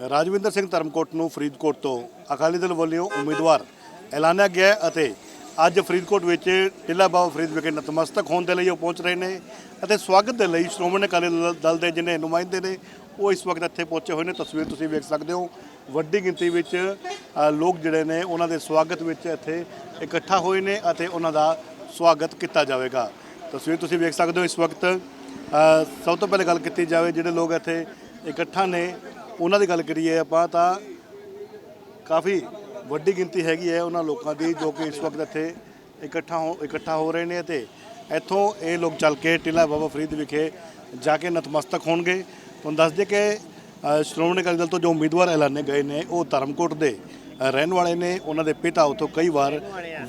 ਰਾਜਵਿੰਦਰ ਸਿੰਘ ਧਰਮਕੋਟ ਨੂੰ ਫਰੀਦਕੋਟ ਤੋਂ ਅਕਾਲੀ ਦਲ ਵੱਲੋਂ ਉਮੀਦਵਾਰ ਐਲਾਨਿਆ ਗਿਆ ਅਤੇ ਅੱਜ ਫਰੀਦਕੋਟ ਵਿੱਚ ਟਿੱਲਾ ਬਾਬਾ ਫਰੀਦ ਵਿਖੇ ਨਤਮਸਤਕ ਹੋਣ ਦੇ ਲਈ ਉਹ ਪਹੁੰਚ ਰਹੇ ਨੇ ਅਤੇ ਸਵਾਗਤ ਦੇ ਲਈ ਸ਼੍ਰੋਮਣੀ ਅਕਾਲੀ ਦਲ- ਦਲ ਦੇ ਜਿਹਨੇ ਨੁਮਾਇੰਦੇ ਨੇ, ਉਹ ਇਸ ਵਕਤ ਇੱਥੇ ਪਹੁੰਚੇ ਹੋਏ ਨੇ। ਤਸਵੀਰ ਤੁਸੀਂ ਵੇਖ ਸਕਦੇ ਹੋ, ਵੱਡੀ ਗਿਣਤੀ ਵਿੱਚ ਲੋਕ ਜਿਹੜੇ ਨੇ, ਉਹਨਾਂ ਦੇ ਸਵਾਗਤ ਵਿੱਚ ਇੱਥੇ ਇਕੱਠਾ ਹੋਏ ਨੇ ਅਤੇ ਉਹਨਾਂ ਦਾ ਸਵਾਗਤ ਕੀਤਾ ਜਾਵੇਗਾ। ਤਸਵੀਰ ਤੁਸੀਂ ਵੇਖ ਸਕਦੇ ਹੋ ਇਸ ਵਕਤ ਸਭ ਤੋਂ ਪਹਿਲੇ ਗੱਲ ਕੀਤੀ ਜਾਵੇ, ਜਿਹੜੇ ਲੋਕ ਇੱਥੇ ਇਕੱਠਾ ਨੇ ਉਹਨਾਂ ਦੀ ਗੱਲ ਕਰੀਏ ਆਪਾਂ ਤਾਂ ਕਾਫੀ ਵੱਡੀ ਗਿਣਤੀ ਹੈਗੀ ਹੈ ਉਹਨਾਂ ਲੋਕਾਂ ਦੀ ਜੋ ਕਿ ਇਸ ਵਕਤ ਇੱਥੇ ਇਕੱਠਾ ਹੋ ਇਕੱਠਾ ਹੋ ਰਹੇ ਨੇ ਤੇ ਇੱਥੋਂ ਇਹ ਲੋਕ ਚੱਲ ਕੇ ਟਿੱਲਾ ਬਾਬਾ ਫਰੀਦ ਵਿਖੇ ਜਾ ਕੇ ਨਤਮਸਤਕ ਹੋਣਗੇ। ਤੁਹਾਨੂੰ ਦੱਸ ਦੇ ਕਿ ਸ਼੍ਰੋਮਣੀ ਅਕਾਲੀ ਦਲ ਤੋਂ ਜੋ ਉਮੀਦਵਾਰ ਐਲਾਨੇ ਗਏ ਨੇ, ਉਹ ਧਰਮਕੋਟ ਦੇ ਰਹਿਣ ਵਾਲੇ ਨੇ। ਉਹਨਾਂ ਦੇ ਪਿਤਾ ਉਥੋਂ ਕਈ ਵਾਰ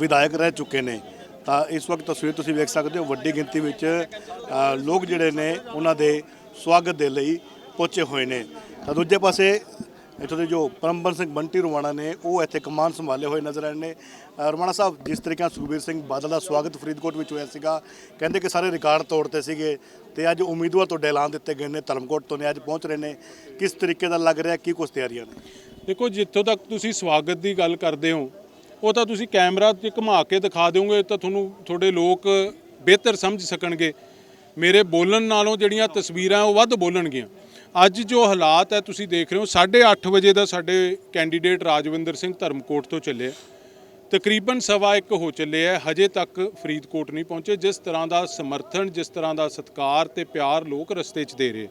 ਵਿਧਾਇਕ ਰਹਿ ਚੁੱਕੇ ਨੇ। ਤਾਂ ਇਸ ਵਕਤ ਤਸਵੀਰ ਤੁਸੀਂ ਵੇਖ ਸਕਦੇ ਹੋ, ਵੱਡੀ ਗਿਣਤੀ ਵਿੱਚ ਲੋਕ ਜਿਹੜੇ ਨੇ, ਉਹਨਾਂ ਦੇ ਸਵਾਗਤ ਦੇ ਲਈ ਪਹੁੰਚੇ ਹੋਏ ਨੇ। ਤਾਂ ਦੂਜੇ ਪਾਸੇ ਇੱਥੋਂ ਦੇ ਜੋ ਪਰਮਬੰਸ ਸਿੰਘ ਬੰਟੀ ਰੁਵਾਣਾ ਨੇ ਉਹ ਇੱਥੇ ਕਮਾਨ ਸੰਭਾਲੇ ਹੋਏ ਨਜ਼ਰ ਆਏ ਨੇ। ਅ, ਸਾਹਿਬ ਜਿਸ ਤਰੀਕੇ ਨਾਲ ਸੁਖਬੀਰ ਸਿੰਘ ਬਾਦਲ ਦਾ ਸਵਾਗਤ ਫਰੀਦਕੋਟ ਵਿੱਚ ਹੋਇਆ ਸੀਗਾ ਕਹਿੰਦੇ ਕਿ ਸਾਰੇ ਰਿਕਾਰਡ ਤੋੜਤੇ ਸੀਗੇ ਤੇ ਅੱਜ ਉਮੀਦਵਾਰ ਤੁਹਾਡੇ ਐਲਾਨ ਦਿੱਤੇ ਗਏ ਨੇ ਧਰਮਕੋਟ ਤੋਂ ਨੇ ਅੱਜ ਪਹੁੰਚ ਰਹੇ ਨੇ। ਕਿਸ ਤਰੀਕੇ ਦਾ ਲੱਗ ਰਿਹਾ ਕੀ ਕੁਛ ਤਿਆਰੀਆਂ ਨੇ? ਦੇਖੋ ਜਿੱਥੋਂ ਤੱਕ ਤੁਸੀਂ ਸਵਾਗਤ ਦੀ ਗੱਲ ਕਰਦੇ ਹੋ ਉਹ ਤਾਂ ਤੁਸੀਂ ਕੈਮਰਾ ਤੇ ਘੁਮਾ ਕੇ ਦਿਖਾ ਦਿਓਗੇ ਤਾਂ ਤੁਹਾਨੂੰ ਤੁਹਾਡੇ ਲੋਕ ਬਿਹਤਰ ਸਮਝ ਸਕਣਗੇ। ਮੇਰੇ ਬੋਲਣ ਨਾਲੋਂ ਜਿਹੜੀਆਂ ਤਸਵੀਰਾਂ ਉਹ ਵੱਧ ਬੋਲਣਗੀਆਂ। ਅੱਜ ਜੋ ਹਾਲਾਤ ਹੈ, ਤੁਸੀਂ ਦੇਖ ਰਹੇ ਹੋ 8:30 ਵਜੇ ਦਾ ਸਾਡੇ ਕੈਂਡੀਡੇਟ ਰਾਜਵਿੰਦਰ ਸਿੰਘ ਧਰਮਕੋਟ ਤੋਂ ਚੱਲਿਆ ਤਕਰੀਬਨ ਸਵਾ ਇੱਕ ਹੋ ਚੱਲੇ ਹੈ ਹਜੇ ਤੱਕ ਫਰੀਦਕੋਟ ਨਹੀਂ ਪਹੁੰਚੇ। ਜਿਸ ਤਰ੍ਹਾਂ ਦਾ ਸਮਰਥਨ, ਜਿਸ ਤਰ੍ਹਾਂ ਦਾ ਸਤਿਕਾਰ ਤੇ ਪਿਆਰ ਲੋਕ ਰਸਤੇ 'ਚ ਦੇ ਰਹੇ।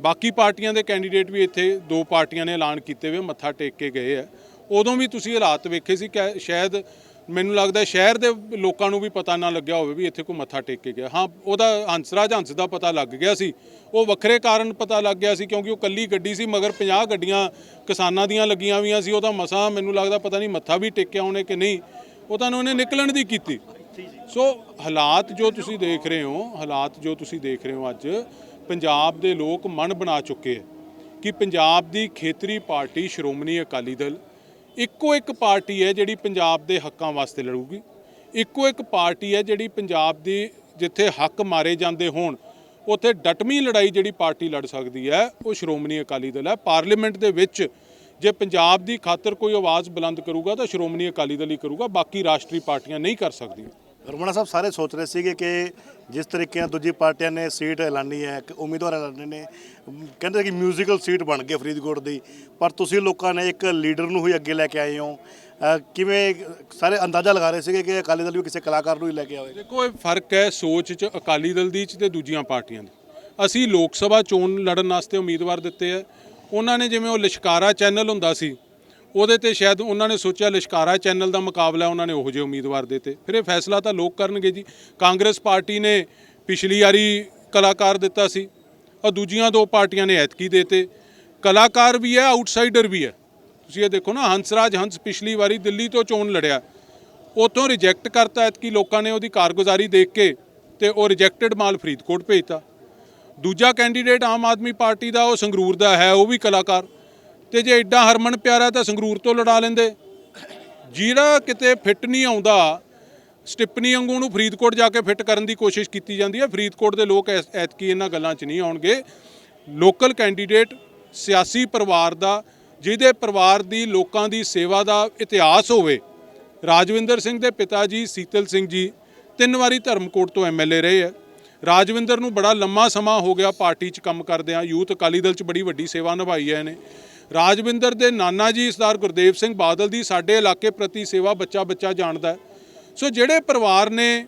ਬਾਕੀ ਪਾਰਟੀਆਂ ਦੇ ਕੈਂਡੀਡੇਟ ਵੀ ਇੱਥੇ ਦੋ ਪਾਰਟੀਆਂ ਨੇ ਐਲਾਨ ਕੀਤੇ ਹੋਏ ਮੱਥਾ ਟੇਕ ਕੇ ਗਏ ਆ। ਉਦੋਂ ਵੀ ਤੁਸੀਂ ਹਾਲਾਤ ਵੇਖੇ ਸੀ ਕਿ ਸ਼ਾਇਦ ਮੈਨੂੰ ਲੱਗਦਾ ਸ਼ਹਿਰ ਦੇ ਲੋਕਾਂ ਨੂੰ ਵੀ ਪਤਾ ਨਾ ਲੱਗਿਆ ਹੋਵੇ ਵੀ ਇੱਥੇ ਕੋਈ ਮੱਥਾ ਟੇਕ ਕੇ ਗਿਆ। ਹਾਂ, ਉਹਦਾ ਹੰਸਰਾਜ ਹੰਸ ਦਾ ਪਤਾ ਲੱਗ ਗਿਆ ਸੀ। ਉਹ ਵੱਖਰੇ ਕਾਰਨ ਪਤਾ ਲੱਗ ਗਿਆ ਸੀ ਕਿਉਂਕਿ ਉਹ ਕੱਲੀ ਗੱਡੀ ਸੀ, ਮਗਰ 50 ਗੱਡੀਆਂ ਕਿਸਾਨਾਂ ਦੀਆਂ ਲੱਗੀਆਂ ਹੋਈਆਂ ਸੀ। ਉਹਦਾ ਮਸਾਂ ਮੈਨੂੰ ਲੱਗਦਾ ਪਤਾ ਨਹੀਂ ਮੱਥਾ ਵੀ ਟੇਕਿਆ ਉਹਨੇ ਕਿ ਨਹੀਂ। ਉਹ ਤਾਂ ਉਹਨੇ ਨਿਕਲਣ ਦੀ ਕੀਤੀ। ਸੋ ਹਾਲਾਤ ਜੋ ਤੁਸੀਂ ਦੇਖ ਰਹੇ ਹੋ, ਹਾਲਾਤ ਜੋ ਤੁਸੀਂ ਦੇਖ ਰਹੇ ਹੋ ਅੱਜ, ਪੰਜਾਬ ਦੇ ਲੋਕ ਮਨ ਬਣਾ ਚੁੱਕੇ ਹੈ ਕਿ ਪੰਜਾਬ ਦੀ ਖੇਤਰੀ ਪਾਰਟੀ ਸ਼੍ਰੋਮਣੀ ਅਕਾਲੀ ਦਲ ਇੱਕੋ ਇੱਕ ਪਾਰਟੀ ਹੈ ਜਿਹੜੀ ਪੰਜਾਬ ਦੇ ਹੱਕਾਂ ਵਾਸਤੇ ਲੜੂਗੀ। ਇੱਕੋ ਇੱਕ ਪਾਰਟੀ ਹੈ ਜਿਹੜੀ ਪੰਜਾਬ ਦੀ ਜਿੱਥੇ ਹੱਕ ਮਾਰੇ ਜਾਂਦੇ ਹੋਣ, ਉੱਥੇ ਡਟਮੀ ਲੜਾਈ ਜਿਹੜੀ ਪਾਰਟੀ ਲੜ ਸਕਦੀ ਹੈ, ਉਹ ਸ਼੍ਰੋਮਣੀ ਅਕਾਲੀ ਦਲ ਹੈ। ਪਾਰਲੀਮੈਂਟ ਦੇ ਵਿੱਚ ਜੇ ਪੰਜਾਬ ਦੀ ਖਾਤਰ ਕੋਈ ਆਵਾਜ਼ ਬੁਲੰਦ ਕਰੂਗਾ ਤਾਂ ਸ਼੍ਰੋਮਣੀ ਅਕਾਲੀ ਦਲ ਹੀ ਕਰੂਗਾ, ਬਾਕੀ ਰਾਸ਼ਟਰੀ ਪਾਰਟੀਆਂ ਨਹੀਂ ਕਰ ਸਕਦੀਆਂ। ਰਮਣਾ ਸਾਹਿਬ ਸਾਰੇ ਸੋਚ ਰਹੇ ਸੀਗੇ ਕਿ ਜਿਸ ਤਰੀਕੇ ਨਾਲ ਦੂਜੀ ਪਾਰਟੀਆਂ ਨੇ ਸੀਟ ਐਲਾਨੀ ਹੈ ਕਿ ਉਮੀਦਵਾਰ ਐਲਾਨੇ ਨੇ ਅਮ, ਕਹਿੰਦੇ ਕਿ ਮਿਊਜ਼ੀਕਲ ਸੀਟ ਬਣ ਗਈ ਫਰੀਦਕੋਟ ਦੀ। ਪਰ ਤੁਸੀਂ ਲੋਕਾਂ ਨੇ ਇੱਕ ਲੀਡਰ ਨੂੰ ਹੀ ਅੱਗੇ ਲੈ ਕੇ ਆਏ ਹੋ। ਕਿਵੇਂ ਸਾਰੇ ਅੰਦਾਜ਼ਾ ਲਗਾ ਰਹੇ ਸੀਗੇ ਕਿ ਅਕਾਲੀ ਦਲ ਵੀ ਕਿਸੇ ਕਲਾਕਾਰ ਨੂੰ ਹੀ ਲੈ ਕੇ ਆਵੇ? ਦੇਖੋ ਇਹ ਫ਼ਰਕ ਹੈ ਸੋਚ 'ਚ ਅਕਾਲੀ ਦਲ ਦੀ 'ਚ ਤੇ ਦੂਜੀਆਂ ਪਾਰਟੀਆਂ ਦੀ। ਅਸੀਂ ਲੋਕ ਸਭਾ ਚੋਣ ਲੜਨ ਵਾਸਤੇ ਉਮੀਦਵਾਰ ਦਿੱਤੇ ਆ ਉਹਨਾਂ ਨੇ ਜਿਵੇਂ ਉਹ ਲਿਸ਼ਕਾਰਾ ਚੈਨਲ ਹੁੰਦਾ ਸੀ ਉਹਦੇ ਤੇ ਸ਼ਾਇਦ ਉਹਨਾਂ ਨੇ ਸੋਚਿਆ ਲਿਸ਼ਕਾਰਾ ਚੈਨਲ ਦਾ ਮੁਕਾਬਲਾ ਉਹਨਾਂ ਨੇ ਉਹੋ ਜਿਹੇ ਉਮੀਦਵਾਰ ਦਿੱਤੇ ਫਿਰ ਇਹ ਫੈਸਲਾ ਤਾਂ ਲੋਕ ਕਰਨਗੇ ਜੀ। ਕਾਂਗਰਸ ਪਾਰਟੀ ਨੇ ਪਿਛਲੀ ਵਾਰੀ ਕਲਾਕਾਰ ਦਿੱਤਾ ਸੀ, ਔਰ ਦੂਜੀਆਂ ਦੋ ਪਾਰਟੀਆਂ ਨੇ ਐਤਕੀ ਦੇਤੇ ਕਲਾਕਾਰ ਵੀ ਹੈ, ਆਊਟਸਾਈਡਰ ਵੀ ਹੈ। ਤੁਸੀਂ ਇਹ ਦੇਖੋ ਨਾ ਹੰਸਰਾਜ ਹੰਸ ਪਿਛਲੀ ਵਾਰੀ ਦਿੱਲੀ ਤੋਂ ਚੋਣ ਲੜਿਆ। ਉਤੋਂ ਰਿਜੈਕਟ ਕਰਤਾ ਐਤਕੀ ਲੋਕਾਂ ਨੇ ਉਹਦੀ ਕਾਰਗੁਜ਼ਾਰੀ ਦੇਖ ਕੇ ਤੇ ਉਹ ਰਿਜੈਕਟਡ ਮਾਲ ਫਰੀਦਕੋਟ ਭੇਜਤਾ। ਦੂਜਾ ਕੈਂਡੀਡੇਟ ਆਮ ਆਦਮੀ ਪਾਰਟੀ ਦਾ, ਉਹ ਸੰਗਰੂਰ ਦਾ ਹੈ, ਉਹ ਵੀ ਕਲਾਕਾਰ। ਤੇ ਜੇ ਐਡਾ ਹਰਮਨ ਪਿਆਰਾ ਤਾਂ ਸੰਗਰੂਰ ਤੋਂ ਲੜਾ ਲੈਂਦੇ। ਜਿਹੜਾ ਕਿਤੇ ਫਿੱਟ ਨਹੀਂ ਆਉਂਦਾ, ਸਟਿਪਨੀ ਵਾਂਗੂ ਨੂੰ ਫਰੀਦਕੋਟ ਜਾ ਕੇ ਫਿੱਟ ਕਰਨ ਦੀ ਕੋਸ਼ਿਸ਼ ਕੀਤੀ ਜਾਂਦੀ ਹੈ। ਫਰੀਦਕੋਟ ਦੇ ਲੋਕ ਐਸ- ਐਤਕੀ ਇਹਨਾਂ ਗੱਲਾਂ 'ਚ ਨਹੀਂ ਆਉਣਗੇ। ਲੋਕਲ ਕੈਂਡੀਡੇਟ ਸਿਆਸੀ ਪਰਿਵਾਰ ਦਾ, ਜਿਹਦੇ ਪਰਿਵਾਰ ਦੀ ਲੋਕਾਂ ਦੀ ਸੇਵਾ ਦਾ ਇਤਿਹਾਸ ਹੋਵੇ, ਰਾਜਵਿੰਦਰ ਸਿੰਘ ਦੇ ਪਿਤਾ ਜੀ, ਸੀਤਲ ਸਿੰਘ ਜੀ, ਤਿੰਨ ਵਾਰੀ ਧਰਮਕੋਟ ਤੋਂ ਐਮਐਲਏ ਰਹੇ ਹੈ। ਰਾਜਵਿੰਦਰ ਨੂੰ ਬੜਾ ਲੰਮਾ ਸਮਾਂ ਹੋ ਗਿਆ ਪਾਰਟੀ 'ਚ ਕੰਮ ਕਰਦਿਆਂ। ਯੂਥ ਅਕਾਲੀ ਦਲ 'ਚ ਬੜੀ ਵੱਡੀ ਸੇਵਾ ਨਿਭਾਈ ਹੈ ਇਹਨੇ। ਰਾਜਵਿੰਦਰ ਦੇ ਨਾਨਾ ਜੀ ਸਰਦਾਰ ਗੁਰਦੇਵ ਸਿੰਘ ਬਾਦਲ ਦੀ ਸਾਡੇ ਇਲਾਕੇ ਪ੍ਰਤੀ ਸੇਵਾ ਬੱਚਾ ਬੱਚਾ ਜਾਣਦਾ ਹੈ। ਸੋ ਜਿਹੜੇ ਪਰਿਵਾਰ ਨੇ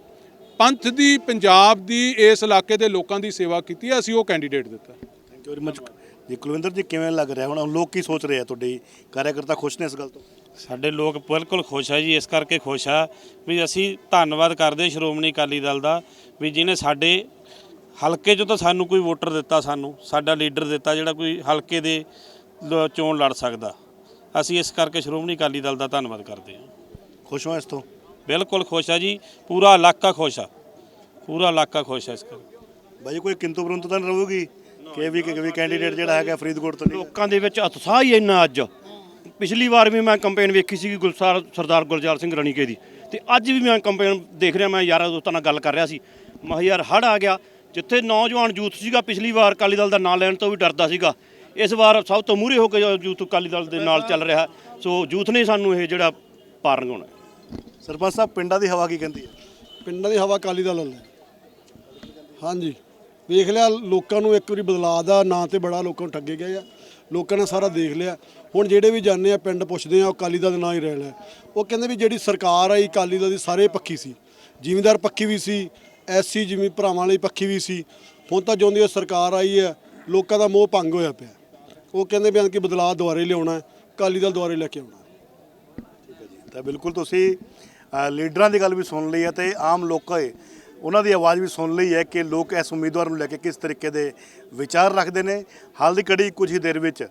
ਪੰਥ ਦੀ ਪੰਜਾਬ ਦੀ ਇਸ ਇਲਾਕੇ ਦੇ ਲੋਕਾਂ ਦੀ ਸੇਵਾ ਕੀਤੀ ਹੈ ਅਸੀਂ ਉਹ ਕੈਂਡੀਡੇਟ ਦਿੱਤਾ। ਥੈਂਕ ਯੂ ਵੈਰੀ ਮਚ ਜੀ ਕੁਲਵਿੰਦਰ ਜੀ ਕਿਵੇਂ ਲੱਗ ਰਿਹਾ? ਹੁਣ ਲੋਕ ਕੀ ਸੋਚ ਰਹੇ ਆ? ਤੁਹਾਡੇ ਕਾਰਜਕਰਤਾ ਖੁਸ਼ ਨੇ ਇਸ ਗੱਲ ਤੋਂ? ਸਾਡੇ ਲੋਕ ਬਿਲਕੁਲ ਖੁਸ਼ ਆ ਜੀ ਇਸ ਕਰਕੇ ਖੁਸ਼ ਆ ਵੀ ਅਸੀਂ ਧੰਨਵਾਦ ਕਰਦੇ ਸ਼੍ਰੋਮਣੀ ਅਕਾਲੀ ਦਲ ਦਾ ਵੀ ਜਿਹਨੇ ਸਾਡੇ ਹਲਕੇ 'ਚੋਂ ਤਾਂ ਸਾਨੂੰ ਕੋਈ ਵੋਟਰ ਦਿੱਤਾ ਸਾਨੂੰ ਸਾਡਾ ਲੀਡਰ ਦਿੱਤਾ ਜਿਹੜਾ ਕੋਈ ਹਲਕੇ ਦੇ ਲ- ਚੋਣ ਲੜ ਸਕਦਾ। ਅਸੀਂ ਇਸ ਕਰਕੇ ਸ਼੍ਰੋਮਣੀ ਅਕਾਲੀ ਦਲ ਦਾ ਧੰਨਵਾਦ ਕਰਦੇ ਹਾਂ। ਖੁਸ਼ ਹੋ ਇਸ ਤੋਂ? ਬਿਲਕੁਲ ਖੁਸ਼ ਆ ਜੀ। ਪੂਰਾ ਇਲਾਕਾ ਖੁਸ਼ ਆ। ਪੂਰਾ ਇਲਾਕਾ ਖੁਸ਼ ਆ ਇਸ ਕਰਕੇ। ਬਾਈ ਕੋਈ ਕਿੰਤੂ ਪਰੰਤੂ ਤਾਂ ਨਹੀਂ ਰਹੂਗੀ? ਕਿ ਵੀ ਕਿ ਵੀ ਕੈਂਡੀਡੇਟ ਜਿਹੜਾ ਹੈਗਾ ਫਰੀਦਕੋਟ ਤੋਂ ਨਹੀਂ। ਲੋਕਾਂ ਦੇ ਵਿੱਚ ਉਤਸ਼ਾਹ ਹੀ ਇੰਨਾ ਅੱਜ। ਪਿਛਲੀ ਵਾਰ ਵੀ ਮੈਂ ਕੰਪੇਨ ਵੇਖੀ ਸੀ ਗੁਲਸਾਰ ਸਰਦਾਰ ਗੁਰਜਾਲ ਸਿੰਘ ਰਣੀਕੇ ਦੀ। ਤੇ ਅੱਜ ਵੀ ਮੈਂ ਕੰਪੇਨ ਦੇਖ ਰਿਹਾ ਮੈਂ ਯਾਰਾਂ ਦੋਸਤਾਂ ਨਾਲ ਗੱਲ ਕਰ ਰਿਹਾ ਸੀ। ਮੈਂ ਕਿਹਾ ਯਾਰ ਹੜ ਆ ਗਿਆ। ਜਿੱਥੇ ਨੌਜਵਾਨ ਯੂਥ ਸੀਗਾ ਪਿਛਲੀ ਵਾਰ ਅਕਾਲੀ ਦਲ ਦਾ ਨਾਂ ਲੈਣ ਤੋਂ ਵੀ ਡਰਦਾ ਸੀਗਾ। ਇਸ ਵਾਰ ਸਭ ਤੋਂ ਮੂਹਰੇ ਹੋ ਕੇ ਯੂਥ ਅਕਾਲੀ ਦਲ ਦੇ ਨਾਲ ਚੱਲ ਰਿਹਾ ਸੋ ਯੂਥ ਨੇ ਸਾਨੂੰ ਇਹ ਜਿਹੜਾ ਪਾਰ ਲੰਘਾਉਣਾ। ਸਰਪੰਚ ਸਾਹਿਬ ਪਿੰਡਾਂ ਦੀ ਹਵਾ ਕੀ ਕਹਿੰਦੀ ਹੈ? ਪਿੰਡਾਂ ਦੀ ਹਵਾ ਅਕਾਲੀ ਦਲ ਵੱਲ। ਹਾਂਜੀ। ਵੇਖ ਲਿਆ ਲੋਕਾਂ ਨੂੰ ਇੱਕ ਵਾਰੀ ਬਦਲਾਅ ਦਾ ਨਾਂ ਤੇ ਬੜਾ ਲੋਕਾਂ ਨੂੰ ਠੱਗੇ ਗਏ ਆ। ਲੋਕਾਂ ਨੇ ਸਾਰਾ ਦੇਖ ਲਿਆ। ਹੁਣ ਜਿਹੜੇ ਵੀ ਜਾਂਦੇ ਆ ਪਿੰਡ ਪੁੱਛਦੇ ਆ ਉਹ ਅਕਾਲੀ ਦਲ ਦੇ ਨਾਂ ਹੀ ਰਹਿਣਾ ਉਹ ਕਹਿੰਦੇ ਵੀ ਜਿਹੜੀ ਸਰਕਾਰ ਆਈ ਅਕਾਲੀ ਦਲ ਦੀ ਸਾਰੇ ਪੱਖੀ ਸੀ। ਜ਼ਿਮੀਂਦਾਰ ਪੱਖੀ ਵੀ ਸੀ ਐਸਸੀ ਜਿਮੀ ਭਰਾਵਾਂ ਲਈ ਪੱਖੀ ਵੀ ਸੀ। ਹੁਣ ਤਾਂ ਜਿਉਂਦੀ ਸਰਕਾਰ ਆਈ ਹੈ ਲੋਕਾਂ ਦਾ ਮੋਹ ਭੰਗ ਹੋਇਆ ਪਿਆ। ਉਹ ਕਹਿੰਦੇ ਬਿਆਨ ਕਿ ਬਦਲਾਅ ਦੁਆਰੇ ਲਿਆਉਣਾ ਹੈ, ਅਕਾਲੀ ਦਲ ਦੁਆਰੇ ਲੈ ਕੇ ਆਉਣਾ ਤਾਂ ਬਿਲਕੁਲ ਤੁਸੀਂ ਅ, ਲੀਡਰਾਂ ਦੀ ਗੱਲ ਵੀ ਸੁਣ ਲਈ ਹੈ ਤੇ ਆਮ ਲੋਕਾਂ ਏ ਉਹਨਾਂ ਦੀ ਆਵਾਜ਼ ਵੀ ਸੁਣ ਲਈ ਹੈ ਕਿ ਲੋਕ ਇਸ ਉਮੀਦਵਾਰ ਨੂੰ ਲੈ ਕੇ ਕਿਸ ਤਰੀਕੇ ਦੇ ਵਿਚਾਰ ਰੱਖਦੇ ਨੇ। ਹਾਲ ਦੀ ਕੜੀ ਕੁਝ ਹੀ ਦੇਰ ਵਿੱਚ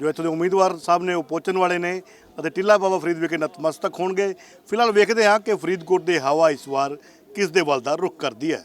ਜੋ ਇੱਥੋਂ ਦੇ ਉਮੀਦਵਾਰ ਸਾਹਿਬ ਨੇ ਉਹ ਪਹੁੰਚਣ ਵਾਲੇ ਨੇ ਅਤੇ ਟਿੱਲਾ ਬਾਬਾ ਫਰੀਦ ਵਿਖੇ ਨਤਮਸਤਕ ਹੋਣਗੇ। ਫਿਲਹਾਲ ਵੇਖਦੇ ਹਾਂ ਕਿ ਫਰੀਦਕੋਟ ਦੀ ਹਵਾ ਇਸ ਵਾਰ ਕਿਸ ਦੇ ਵੱਲ ਦਾ ਰੁਖ ਕਰਦੀ ਹੈ।